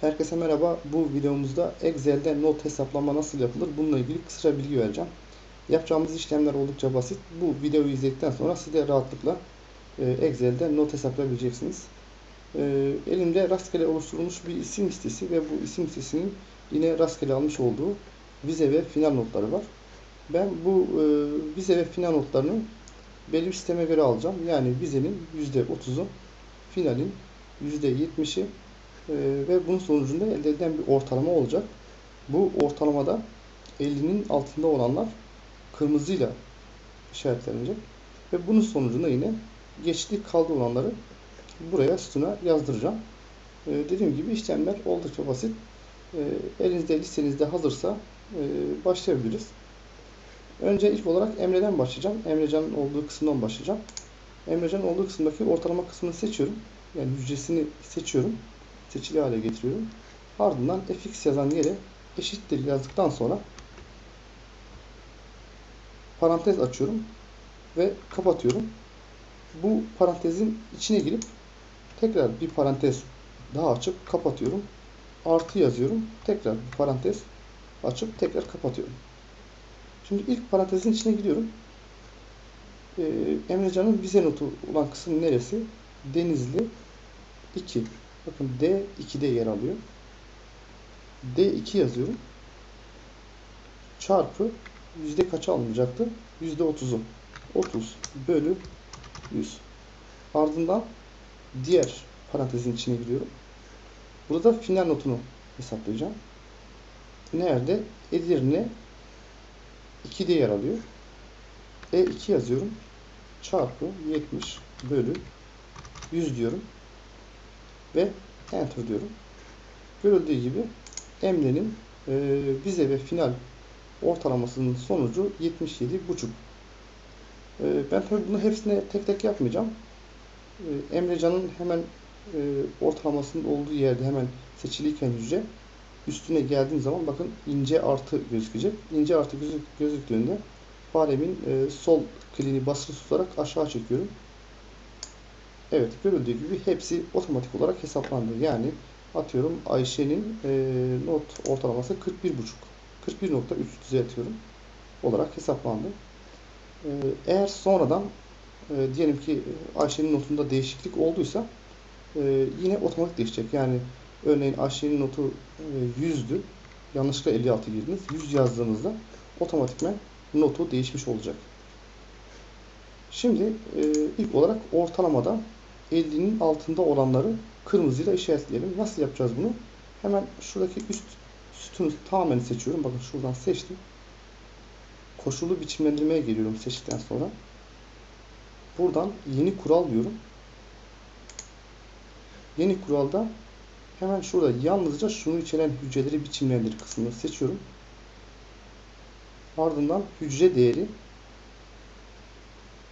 Herkese merhaba. Bu videomuzda Excel'de not hesaplama nasıl yapılır bununla ilgili kısaca bilgi vereceğim. Yapacağımız işlemler oldukça basit. Bu videoyu izledikten sonra siz de rahatlıkla e, Excel'de not hesaplayabileceksiniz. E, Elimde rastgele oluşturulmuş bir isim listesi ve bu isim listesinin yine rastgele almış olduğu vize ve final notları var. Ben bu e, vize ve final notlarını belli bir sisteme göre alacağım. Yani vizenin %30'u, finalin %70'i ee, ve bunun sonucunda elde edilen bir ortalama olacak. Bu ortalamada 50'nin altında olanlar kırmızıyla işaretlenecek. Ve bunun sonucunda yine geçti kaldı olanları buraya sütuna yazdıracağım. Ee, dediğim gibi işlemler oldukça basit. Ee, elinizde listenizde hazırsa e, başlayabiliriz. Önce ilk olarak Emre'den başlayacağım. Emrecan'ın olduğu kısımdan başlayacağım. Emrecan'ın olduğu kısımdaki ortalama kısmını seçiyorum. Yani hücresini seçiyorum seçili hale getiriyorum. Ardından fx yazan yere eşittir yazdıktan sonra parantez açıyorum ve kapatıyorum. Bu parantezin içine girip tekrar bir parantez daha açıp kapatıyorum. Artı yazıyorum. Tekrar bir parantez açıp tekrar kapatıyorum. Şimdi ilk parantezin içine giriyorum. Ee, Emrecan'ın vize notu olan kısım neresi? Denizli 2 Bakın D 2'de yer alıyor. D2 yazıyorum. Çarpı yüzde kaça almayacaktı? Yüzde 30'u. 30 bölü 100. Ardından diğer parantezin içine giriyorum. Burada final notunu hesaplayacağım. Nerede? Edirne 2'de yer alıyor. E2 yazıyorum. Çarpı 70 bölü 100 diyorum ve enter diyorum. Görüldüğü gibi Emre'nin e, vize ve final ortalamasının sonucu 77,5. E, ben tabii bunu hepsine tek tek yapmayacağım. E, Emrecan'ın hemen e, ortalamasının olduğu yerde hemen seçiliyken hücre üstüne geldiğim zaman bakın ince artı gözükecek. İnce artı gözük, gözüktüğünde faremin e, sol klini basılı tutarak aşağı çekiyorum. Evet görüldüğü gibi hepsi otomatik olarak hesaplandı. Yani atıyorum Ayşe'nin e, not ortalaması 41.5 41.3 düzeltiyorum olarak hesaplandı. E, eğer sonradan e, diyelim ki Ayşe'nin notunda değişiklik olduysa e, yine otomatik değişecek. Yani örneğin Ayşe'nin notu e, 100'dü. Yanlışlıkla 56 girdiniz. 100 yazdığınızda otomatikmen notu değişmiş olacak. Şimdi e, ilk olarak ortalamada 50'nin altında olanları kırmızıyla işaretleyelim. Nasıl yapacağız bunu? Hemen şuradaki üst sütunu tamamen seçiyorum. Bakın şuradan seçtim. Koşulu biçimlendirmeye geliyorum seçtikten sonra. Buradan yeni kural diyorum. Yeni kuralda hemen şurada yalnızca şunu içeren hücreleri biçimlendir kısmını seçiyorum. Ardından hücre değeri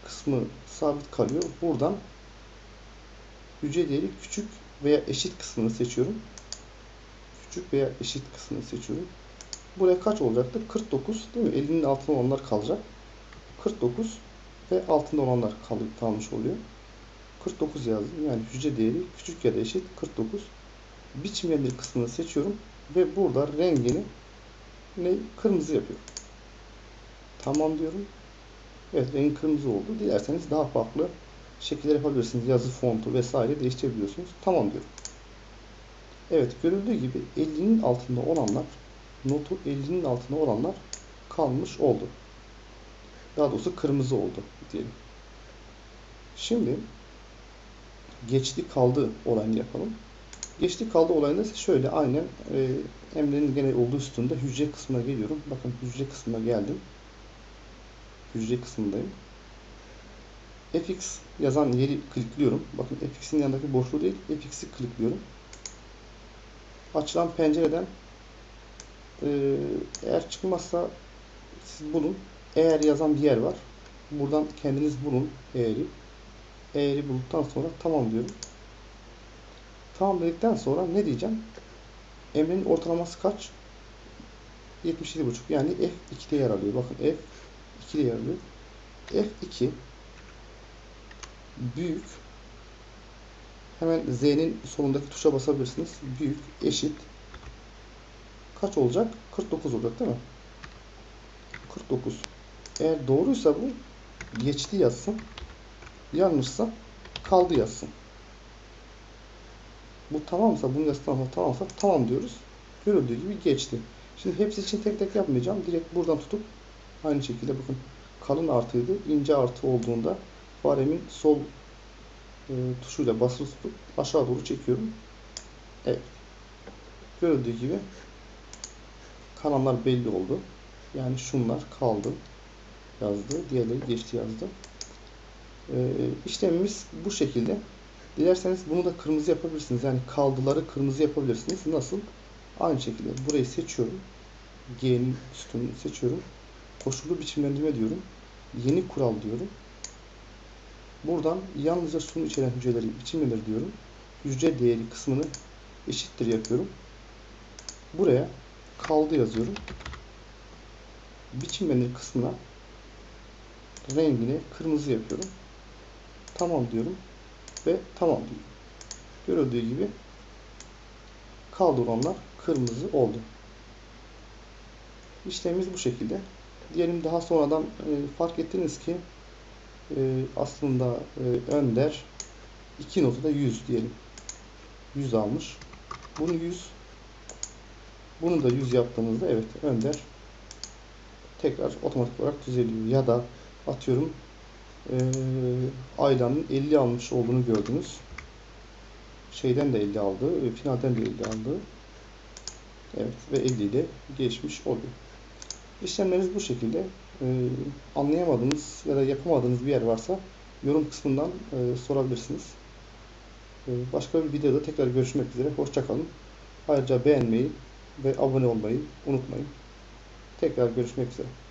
kısmı sabit kalıyor. Buradan hücre değeri küçük veya eşit kısmını seçiyorum. Küçük veya eşit kısmını seçiyorum. Buraya kaç olacaktı? 49 değil mi? 50'nin altında olanlar kalacak. 49 ve altında olanlar kal kalmış oluyor. 49 yazdım. Yani hücre değeri küçük ya da eşit 49. Biçimlendir kısmını seçiyorum ve burada rengini ne kırmızı yapıyorum. Tamam diyorum. Evet rengi kırmızı oldu. Dilerseniz daha farklı şekiller yapabilirsiniz. Yazı fontu vesaire değiştirebiliyorsunuz. Tamam diyorum. Evet görüldüğü gibi 50'nin altında olanlar notu 50'nin altında olanlar kalmış oldu. Daha doğrusu kırmızı oldu diyelim. Şimdi geçti kaldı olayını yapalım. Geçti kaldı olayında şöyle aynen e, Emre'nin gene olduğu üstünde hücre kısmına geliyorum. Bakın hücre kısmına geldim. Hücre kısmındayım fx yazan yeri klikliyorum. Bakın fx'in yanındaki boşluğu değil, fx'i klikliyorum. Açılan pencereden e, eğer çıkmazsa siz bulun. Eğer yazan bir yer var. Buradan kendiniz bulun eğeri. Eğeri bulduktan sonra tamam diyorum. Tamam dedikten sonra ne diyeceğim? Emre'nin ortalaması kaç? 77.5 yani F2'de yer alıyor. Bakın F2'de yer alıyor. F2 büyük Hemen Z'nin sonundaki tuşa basabilirsiniz. Büyük, eşit. Kaç olacak? 49 olacak değil mi? 49. Eğer doğruysa bu geçti yazsın. Yanlışsa kaldı yazsın. Bu tamamsa, bunun yazısı tamamsa, tamamsa tamam diyoruz. Görüldüğü gibi geçti. Şimdi hepsi için tek tek yapmayacağım. Direkt buradan tutup aynı şekilde bakın kalın artıydı. ince artı olduğunda faremin sol e, tuşuyla basılı tutup aşağı doğru çekiyorum. Evet. Görüldüğü gibi kanallar belli oldu. Yani şunlar kaldı yazdı. Diğerleri geçti yazdı. Ee, işlemimiz bu şekilde. Dilerseniz bunu da kırmızı yapabilirsiniz. Yani kaldıları kırmızı yapabilirsiniz. Nasıl? Aynı şekilde burayı seçiyorum. G'nin sütununu seçiyorum. Koşullu biçimlendirme diyorum. Yeni kural diyorum. Buradan yalnızca sütun içeren hücreleri biçimlendir diyorum. Hücre değeri kısmını eşittir yapıyorum. Buraya kaldı yazıyorum. Biçimlendir kısmına rengini kırmızı yapıyorum. Tamam diyorum ve tamam diyorum. Görüldüğü gibi kaldıranlar kırmızı oldu. İşlemimiz bu şekilde. Diyelim daha sonradan e, fark ettiniz ki e, aslında e, Önder iki notu da 100 diyelim. 100 almış. Bunu 100 bunu da 100 yaptığımızda evet Önder tekrar otomatik olarak düzeliyor. Ya da atıyorum e, Ayla'nın 50 almış olduğunu gördünüz. Şeyden de 50 aldı. e, Finalden de 50 aldı. Evet ve 50 ile geçmiş oluyor. İşlemleriniz bu şekilde. E, anlayamadığınız ya da yapamadığınız bir yer varsa yorum kısmından e, sorabilirsiniz. E, başka bir videoda tekrar görüşmek üzere. Hoşçakalın. Ayrıca beğenmeyi ve abone olmayı unutmayın. Tekrar görüşmek üzere.